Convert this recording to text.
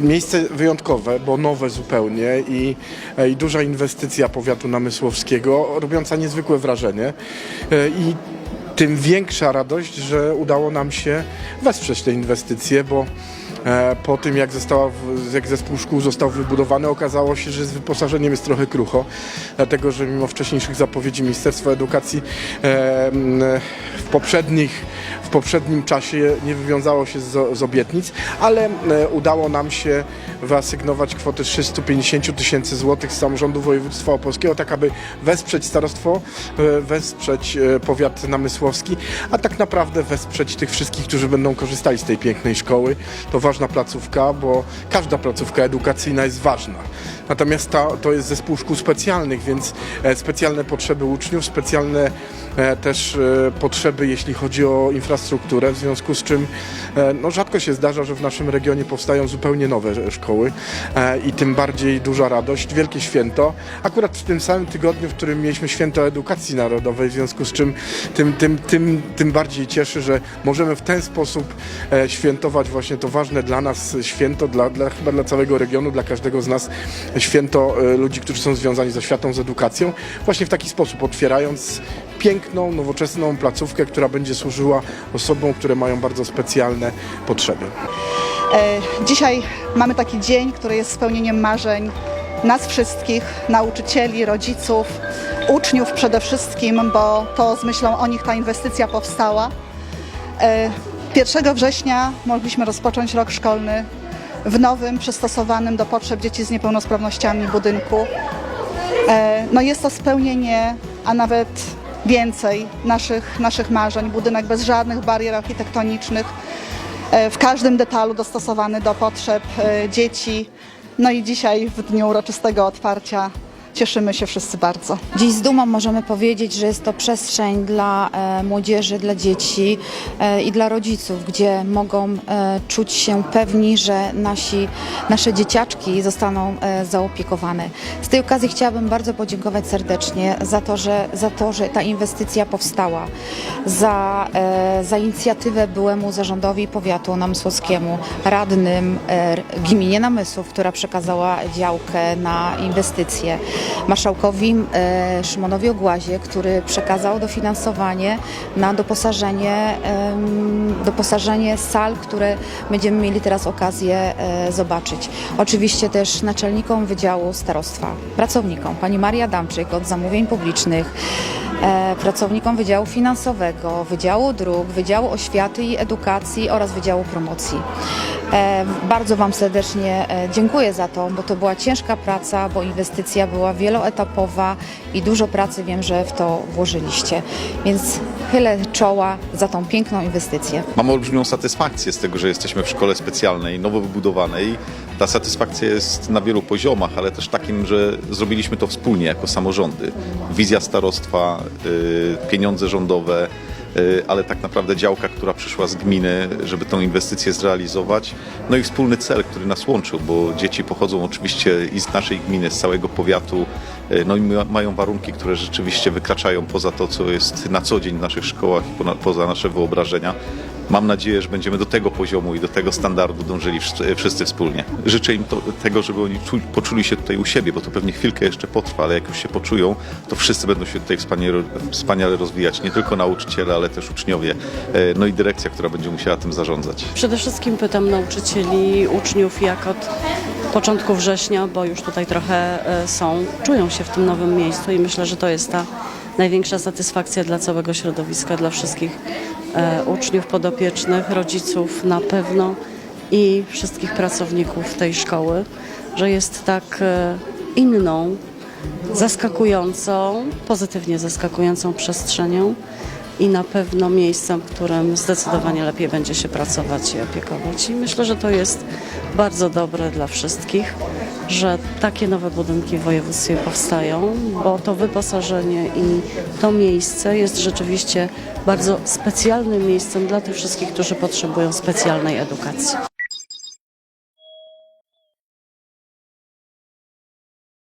Miejsce wyjątkowe, bo nowe zupełnie i, i duża inwestycja powiatu namysłowskiego, robiąca niezwykłe wrażenie. E, I tym większa radość, że udało nam się wesprzeć te inwestycje, bo e, po tym jak, została, jak zespół szkół został wybudowany, okazało się, że z wyposażeniem jest trochę krucho, dlatego że mimo wcześniejszych zapowiedzi Ministerstwa Edukacji e, w poprzednich w poprzednim czasie nie wywiązało się z, z obietnic, ale e, udało nam się wyasygnować kwotę 350 tysięcy złotych z samorządu województwa opolskiego, tak aby wesprzeć starostwo, e, wesprzeć e, powiat namysłowski, a tak naprawdę wesprzeć tych wszystkich, którzy będą korzystali z tej pięknej szkoły. To ważna placówka, bo każda placówka edukacyjna jest ważna. Natomiast ta, to jest zespół szkół specjalnych, więc e, specjalne potrzeby uczniów, specjalne e, też e, potrzeby, jeśli chodzi o infrastrukturę, w związku z czym no, rzadko się zdarza, że w naszym regionie powstają zupełnie nowe szkoły i tym bardziej duża radość, wielkie święto. Akurat w tym samym tygodniu, w którym mieliśmy święto edukacji narodowej, w związku z czym tym, tym, tym, tym bardziej cieszy, że możemy w ten sposób świętować właśnie to ważne dla nas święto, dla, dla, chyba dla całego regionu, dla każdego z nas święto e, ludzi, którzy są związani ze światą, z edukacją, właśnie w taki sposób, otwierając piękną, nowoczesną placówkę, która będzie służyła osobom, które mają bardzo specjalne potrzeby. E, Dzisiaj mamy taki dzień, który jest spełnieniem marzeń nas wszystkich, nauczycieli, rodziców, uczniów przede wszystkim, bo to z myślą o nich ta inwestycja powstała. E, 1 września mogliśmy rozpocząć rok szkolny w nowym, przystosowanym do potrzeb dzieci z niepełnosprawnościami budynku. E, No jest to spełnienie, a nawet więcej naszych, naszych marzeń. Budynek bez żadnych barier architektonicznych, e, w każdym detalu dostosowany do potrzeb e, dzieci. No i dzisiaj w dniu uroczystego otwarcia cieszymy się wszyscy bardzo. Dziś z dumą możemy powiedzieć, że jest to przestrzeń dla e, młodzieży, dla dzieci e, i dla rodziców, gdzie mogą e, czuć się pewni, że nasi, nasze dzieciaczki zostaną zaopiekowane. Z tej okazji chciałabym bardzo podziękować serdecznie za to, że, za to, że ta inwestycja powstała, za, za inicjatywę byłemu zarządowi powiatu namysłowskiemu, radnym gminie Namysłów, która przekazała działkę na inwestycje marszałkowi e, Szymonowi Ogłazie, który przekazał dofinansowanie na doposażenie, doposażenie sal, które będziemy mieli teraz okazję e, zobaczyć. Oczywiście też naczelnikom Wydziału Starostwa, pracownikom, pani Maria Adamczyk od zamówień publicznych, e, pracownikom Wydziału Finansowego, Wydziału Dróg, Wydziału Oświaty i Edukacji oraz Wydziału Promocji. E, Bardzo Wam serdecznie e, dziękuję za to, bo to była ciężka praca, bo inwestycja była wieloetapowa i dużo pracy wiem, że w to włożyliście. Więc chylę czoła za tą piękną inwestycję. Mam olbrzymią satysfakcję z tego, że jesteśmy w szkole specjalnej, nowo wybudowanej. Ta satysfakcja jest na wielu poziomach, ale też takim, że zrobiliśmy to wspólnie jako samorządy. Wizja starostwa, y, pieniądze rządowe, ale tak naprawdę działka, która przyszła z gminy, żeby tą inwestycję zrealizować. No i wspólny cel, który nas łączył, bo dzieci pochodzą oczywiście i z naszej gminy, z całego powiatu, y, no i ma- mają warunki, które rzeczywiście wykraczają poza to, co jest na co dzień w naszych szkołach poza nasze wyobrażenia. Mam nadzieję, że będziemy do tego poziomu i do tego standardu dążyli wszyscy, wspólnie. Życzę im to, tego, żeby oni czu, poczuli się tutaj u siebie, bo to pewnie chwilkę jeszcze potrwa, ale jak już się poczują, to wszyscy będą się tutaj wspaniale, wspaniale rozwijać. Nie tylko nauczyciele, ale też uczniowie, e, no i dyrekcja, która będzie musiała tym zarządzać. Przede wszystkim pytam nauczycieli, uczniów, jak od początku września, bo już tutaj trochę e, są, czują się w tym nowym miejscu i myślę, że to jest ta największa satysfakcja dla całego środowiska, dla wszystkich uczniów podopiecznych, rodziców na pewno i wszystkich pracowników tej szkoły, że jest tak e, inną, zaskakującą, pozytywnie zaskakującą przestrzenią i na pewno miejscem, w którym zdecydowanie lepiej będzie się pracować i opiekować. I myślę, że to jest bardzo dobre dla wszystkich, że takie nowe budynki w województwie powstają, bo to wyposażenie i to miejsce jest rzeczywiście bardzo specjalnym miejscem dla tych wszystkich, którzy potrzebują specjalnej edukacji.